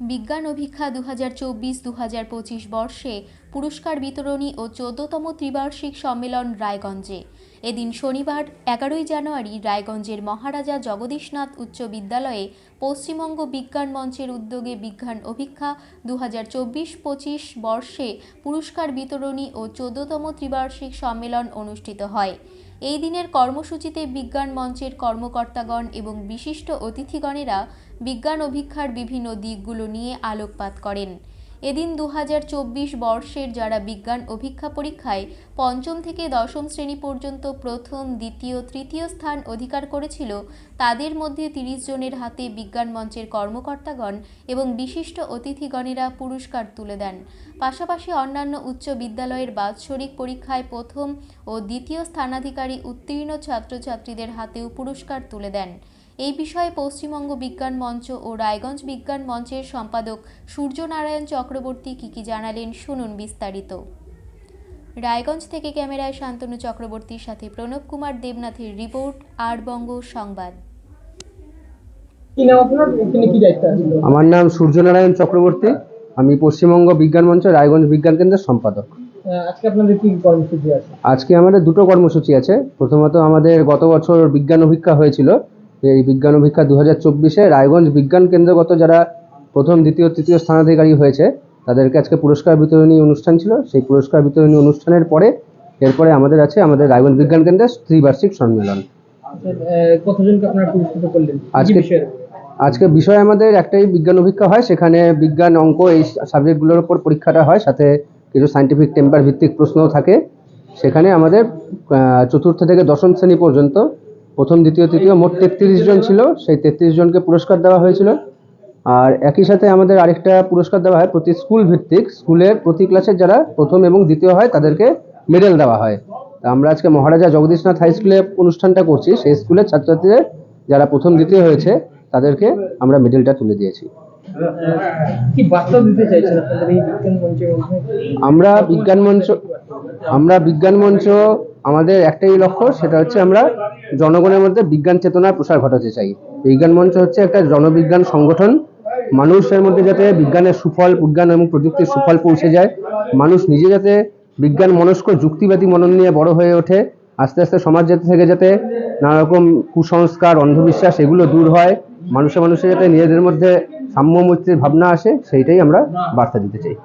বিজ্ঞান অভিক্ষা দু হাজার চব্বিশ দু হাজার পঁচিশ বর্ষে পুরস্কার বিতরণী ও চোদ্দতম ত্রিবার্ষিক সম্মেলন রায়গঞ্জে। এদিন শনিবার, এগারোই জানুয়ারি, রায়গঞ্জের মহারাজা জগদীশনাথ উচ্চ বিদ্যালয়ে পশ্চিমবঙ্গ বিজ্ঞান মঞ্চের উদ্যোগে বিজ্ঞান অভিক্ষা দু হাজার চব্বিশ পঁচিশ বর্ষে পুরস্কার বিতরণী ও চোদ্দতম ত্রিবার্ষিক সম্মেলন অনুষ্ঠিত হয়। এই দিনের কর্মসূচিতে বিজ্ঞান মঞ্চের কর্মকর্তাগণ এবং বিশিষ্ট অতিথিগণেরা বিজ্ঞান অভিক্ষার বিভিন্ন দিকগুলো নিয়ে আলোকপাত করেন। এদিন দু হাজার চব্বিশ বর্ষের যারা বিজ্ঞান অভিক্ষা পরীক্ষায় পঞ্চম থেকে দশম শ্রেণি পর্যন্ত প্রথম, দ্বিতীয়, তৃতীয় স্থান অধিকার করেছিল, তাদের মধ্যে তিরিশ জনের হাতে বিজ্ঞান মঞ্চের কর্মকর্তাগণ এবং বিশিষ্ট অতিথিগণেরা পুরস্কার তুলে দেন। পাশাপাশি অন্যান্য উচ্চ বিদ্যালয়ের বাৎসরিক পরীক্ষায় প্রথম ও দ্বিতীয় স্থানাধিকারী উত্তীর্ণ ছাত্রছাত্রীদের হাতেও পুরস্কার তুলে দেন। এই বিষয়ে পশ্চিমবঙ্গ বিজ্ঞান মঞ্চ ও রায়গঞ্জ বিজ্ঞান মঞ্চের সম্পাদক সূর্যনারায়ণ চক্রবর্তী কী কী জানালেন শুনুন বিস্তারিত। রায়গঞ্জ থেকে ক্যামেরায় শান্তনু চক্রবর্তীর সাথে প্রণব কুমার দেবনাথের রিপোর্ট আর বঙ্গ সংবাদ। কি নাম আপনার? এখানে কি দায়িত্ব আছে? আমার নাম সূর্যনারায়ণ চক্রবর্তী। আমি পশ্চিমবঙ্গ বিজ্ঞান মঞ্চ রায়গঞ্জ বিজ্ঞান কেন্দ্রের সম্পাদক। আজকে আপনাদের কি কর্মসূচি আছে? আজকে আমাদের দুটো কর্মসূচি আছে। প্রথমত আমাদের গত বছর বিজ্ঞান অভিক্ষা হয়েছিল। এই বিজ্ঞান অভিক্ষা দু হাজার চব্বিশে রায়গঞ্জ বিজ্ঞান কেন্দ্রগত যারা প্রথম দ্বিতীয় তৃতীয় স্থানাধিকারী হয়েছে তাদেরকে আজকে পুরস্কার বিতরণী অনুষ্ঠান ছিল। সেই পুরস্কার বিতরণী অনুষ্ঠানের পরে এরপরে আমাদের আছে আমাদের রায়গঞ্জ বিজ্ঞান কেন্দ্রের ত্রিবার্ষিক সম্মেলন। আচ্ছা, কতজনকে আপনারা পুরস্কৃত করলেন? আজকে- বিষয়ে? আজকে বিষয় আমাদের একটাই বিজ্ঞান অভিক্ষা হয় সেখানে বিজ্ঞান অঙ্ক এই সাবজেক্টগুলোর উপর পরীক্ষাটা হয় সাথে কিছু সাইন্টিফিক টেম্পার ভিত্তিক প্রশ্নও থাকে। সেখানে আমাদের চতুর্থ থেকে দশম শ্রেণি পর্যন্ত প্রথম দ্বিতীয় তৃতীয় মোট তেত্রিশ জন ছিল। সেই তেত্রিশ জনকে পুরস্কার দেওয়া হয়েছিল। আর একই সাথে আমাদের আরেকটা পুরস্কার দেওয়া হয় প্রতি স্কুল ভিত্তিক। স্কুলের প্রতি ক্লাসের যারা প্রথম এবং দ্বিতীয় হয় তাদেরকে মেডেল দেওয়া হয়। তা আমরা আজকে মহারাজা জগদীশনাথ হাই স্কুলে অনুষ্ঠানটা করছি। সেই স্কুলের ছাত্রছাত্রীদের যারা প্রথম দ্বিতীয় হয়েছে তাদেরকে আমরা মেডেলটা তুলে দিয়েছি। আমরা বিজ্ঞান মঞ্চ আমরা বিজ্ঞান মঞ্চ আমাদের একটাই লক্ষ্য, সেটা হচ্ছে আমরা জনগণের মধ্যে বিজ্ঞান চেতনার প্রসার ঘটাতে চাই। বিজ্ঞান মঞ্চ হচ্ছে একটা জনবিজ্ঞান সংগঠন। মানুষের মধ্যে যাতে বিজ্ঞানের সুফল বিজ্ঞান এবং প্রযুক্তির সুফল পৌঁছে যায়, মানুষ নিজে যাতে বিজ্ঞান মনস্ক, যুক্তিবাদী মনন নিয়ে বড় হয়ে ওঠে, আস্তে আস্তে সমাজ যাতে থেকে যাতে নানা রকম কুসংস্কার, অন্ধবিশ্বাস এগুলো দূর হয়, মানুষে মানুষে যাতে নিজেদের মধ্যে সাম্য মৈত্রীর ভাবনা আসে, সেইটাই আমরা বার্তা দিতে চাই।